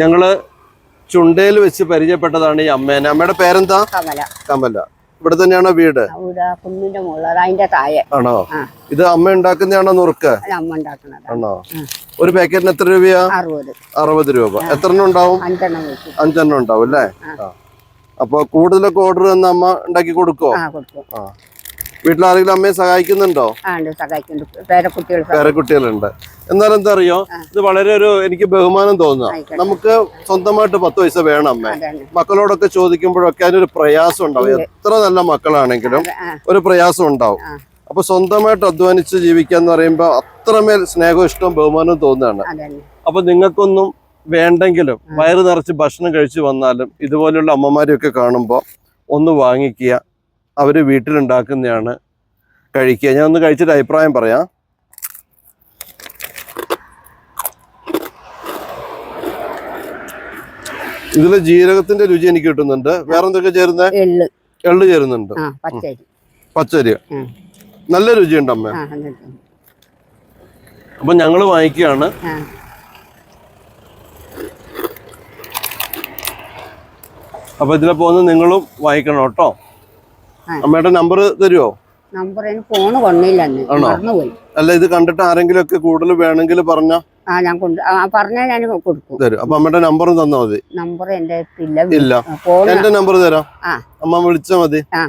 ഞങ്ങൾ ചുണ്ടയിൽ വെച്ച് പരിചയപ്പെട്ടതാണ് ഈ അമ്മേനെ. അമ്മയുടെ പേരെന്താ? കമല. കമല. ഇവിടെ തന്നെയാണോ വീട്? അവിടെ കുന്നിന്റെ മുകളിൽ അത് അതിന്റെ താഴെ. ആണോ? ഇത് അമ്മ ഉണ്ടാക്കുന്നതാണോ നുറുക്ക്? അമ്മ ഉണ്ടാക്കുന്നത്. ആണോ? ഒരു പാക്കറ്റിന് എത്ര രൂപയാ? അറുപത്. അറുപത് രൂപ. എത്ര എണ്ണം ഉണ്ടാവും? അഞ്ചെണ്ണം അഞ്ചെണ്ണം ഉണ്ടാവും അല്ലേ. അപ്പൊ കൂടുതലൊക്കെ ഓർഡർ തന്ന അമ്മ ഉണ്ടാക്കി കൊടുക്കോ. ആ. കൊടുക്കും ആരെങ്കിലും വീട്ടിലാരെങ്കിലും അമ്മയെ സഹായിക്കുന്നുണ്ടോ? പേരക്കുട്ടികളുണ്ട്. എന്നാലും എന്താ അറിയോ? ഇത് വളരെ ഒരു എനിക്ക് ബഹുമാനം തോന്നുക നമുക്ക് സ്വന്തമായിട്ട് പത്ത് പൈസ വേണം അമ്മ. മക്കളോടൊക്കെ ചോദിക്കുമ്പോഴൊക്കെ അതിനൊരു പ്രയാസം ഉണ്ടാവും. എത്ര നല്ല മക്കളാണെങ്കിലും ഒരു പ്രയാസം ഉണ്ടാവും. അപ്പൊ സ്വന്തമായിട്ട് അധ്വാനിച്ച് ജീവിക്കുക എന്ന് പറയുമ്പോൾ അത്രമേൽ സ്നേഹവും ഇഷ്ടവും ബഹുമാനവും തോന്നുകയാണ് അപ്പൊ നിങ്ങൾക്കൊന്നും വേണ്ടെങ്കിലും വയറ് നിറച്ച് ഭക്ഷണം കഴിച്ചു വന്നാലും ഇതുപോലെയുള്ള അമ്മമാരെയൊക്കെ കാണുമ്പോൾ ഒന്ന് വാങ്ങിക്കുക. അവർ വീട്ടിലുണ്ടാക്കുന്നതാണ് കഴിക്കുക. ഞാൻ ഒന്ന് കഴിച്ചിട്ട് അഭിപ്രായം പറയാം. ഇതിൽ ജീരകത്തിന്റെ രുചി എനിക്ക് കിട്ടുന്നുണ്ട്. വേറെ എന്തൊക്കെ ചേരുന്നത് എള്ള് ചേരുന്നുണ്ട്. പച്ചരി. നല്ല രുചിയുണ്ട് അമ്മ. അപ്പൊ ഞങ്ങൾ വാങ്ങിക്കുകയാണ്. അപ്പൊ ഇതിലെ പോകുന്ന നിങ്ങളും വാങ്ങിക്കണം കേട്ടോ. അമ്മയുടെ നമ്പർ തരുമോ നമ്പർ ഫോണ്? അല്ല ഇത് കണ്ടിട്ട് ആരെങ്കിലും ഒക്കെ കൂടുതൽ വേണമെങ്കിൽ പറഞ്ഞ? ആ ഞാൻ കൊണ്ട് പറഞ്ഞാൽ ഞാൻ കൊടുക്കും. തരും. അപ്പൊ അമ്മയുടെ നമ്പറും തന്നാ മതി. നമ്പർ എന്റെ ഇല്ല. എന്റെ നമ്പർ തരാം. അമ്മ വിളിച്ചാ മതി. ആ.